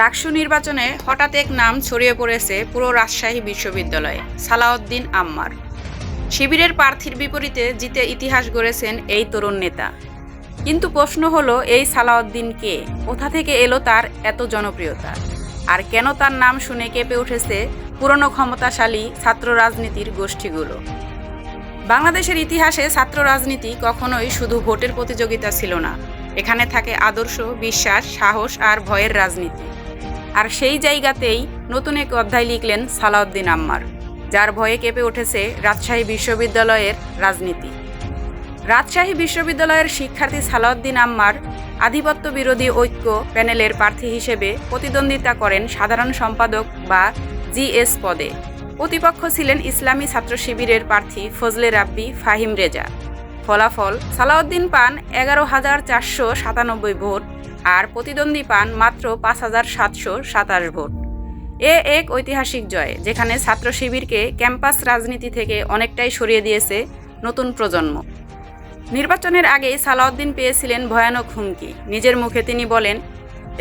রাকসু নির্বাচনে হঠাৎ এক নাম ছড়িয়ে পড়েছে পুরো রাজশাহী বিশ্ববিদ্যালয়ে, সালাউদ্দিন আম্মার। শিবিরের প্রার্থীর বিপরীতে জিতে ইতিহাস গড়েছেন এই তরুণ নেতা। কিন্তু প্রশ্ন হলো, এই সালাউদ্দিন কে? কোথা থেকে এলো তার এত জনপ্রিয়তা? আর কেন তার নাম শুনে কেঁপে উঠেছে পুরনো ক্ষমতাশালী ছাত্র রাজনীতির গোষ্ঠীগুলো? বাংলাদেশের ইতিহাসে ছাত্র রাজনীতি কখনোই শুধু ভোটের প্রতিযোগিতা ছিল না। এখানে থাকে আদর্শ, বিশ্বাস, সাহস আর ভয়ের রাজনীতি। আর সেই জায়গাতেই নতুন এক অধ্যায় লিখলেন সালাউদ্দিন আম্মার, যার ভয়ে কেঁপে উঠেছে রাজশাহী বিশ্ববিদ্যালয়ের রাজনীতি। রাজশাহী বিশ্ববিদ্যালয়ের শিক্ষার্থী সালাউদ্দিন আম্মার আধিপত্য বিরোধী ঐক্য প্যানেলের প্রার্থী হিসেবে প্রতিদ্বন্দ্বিতা করেন সাধারণ সম্পাদক বা জিএস পদে। প্রতিপক্ষ ছিলেন ইসলামী ছাত্র শিবিরের প্রার্থী ফজলে রাব্বি ফাহিম রেজা। ফলাফল সালাউদ্দিন পান এগারো হাজার চারশো সাতানব্বই ভোট আর প্রতিদ্বন্দ্বী পান মাত্র পাঁচ হাজার সাতশো সাতাশ ভোট। এ এক ঐতিহাসিক জয় যেখানে ছাত্র শিবিরকে ক্যাম্পাস রাজনীতি থেকে অনেকটাই সরিয়ে দিয়েছে নতুন প্রজন্ম। নির্বাচনের আগেই সালাউদ্দিন পেয়েছিলেন ভয়ানক হুমকি। নিজের মুখে তিনি বলেন,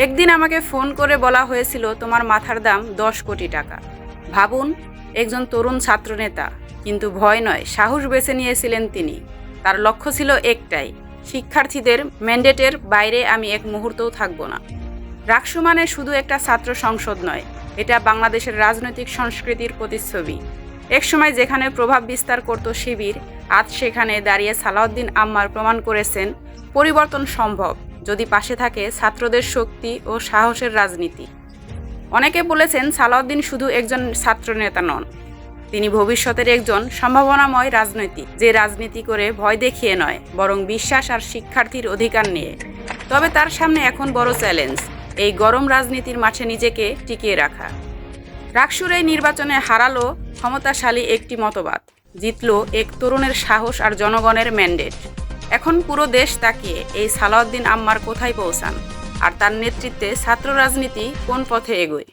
একদিন আমাকে ফোন করে বলা হয়েছিল তোমার মাথার দাম দশ কোটি টাকা। ভাবুন, একজন তরুণ ছাত্রনেতা, কিন্তু ভয় নয়, সাহস বেছে নিয়েছিলেন তিনি। তার লক্ষ্য ছিল একটাই, শিক্ষার্থীদের ম্যান্ডেটের বাইরে আমি এক মুহূর্তও থাকব না। রাকসু মানে শুধু একটা ছাত্র সংসদ নয়, এটা বাংলাদেশের রাজনৈতিক সংস্কৃতির প্রতিচ্ছবি। একসময় যেখানে প্রভাব বিস্তার করত শিবির, আজ সেখানে দাঁড়িয়ে সালাউদ্দিন আম্মার প্রমাণ করেছেন, পরিবর্তন সম্ভব যদি পাশে থাকে ছাত্রদের শক্তি ও সাহসের রাজনীতি। অনেকে বলেছেন সালাউদ্দিন শুধু একজন ছাত্রনেতা নন তিনি ভবিষ্যতের একজন সম্ভাবনাময় রাজনৈতিক যে রাজনীতি করে ভয় দেখিয়ে নয়, বরং বিশ্বাস আর শিক্ষার্থীর অধিকার নিয়ে। তবে তার সামনে এখন বড় চ্যালেঞ্জ, এই গরম রাজনীতির মাঠে নিজেকে টিকিয়ে রাখা। রাকসুর এই নির্বাচনে হারালো ক্ষমতাশালী একটি মতবাদ, জিতলো এক তরুণের সাহস আর জনগণের ম্যান্ডেট। এখন পুরো দেশ তাকিয়ে, এই সালাউদ্দিন আম্মার কোথায় পৌঁছান? আর তার নেতৃত্বে ছাত্র রাজনীতি কোন পথে এগোয়?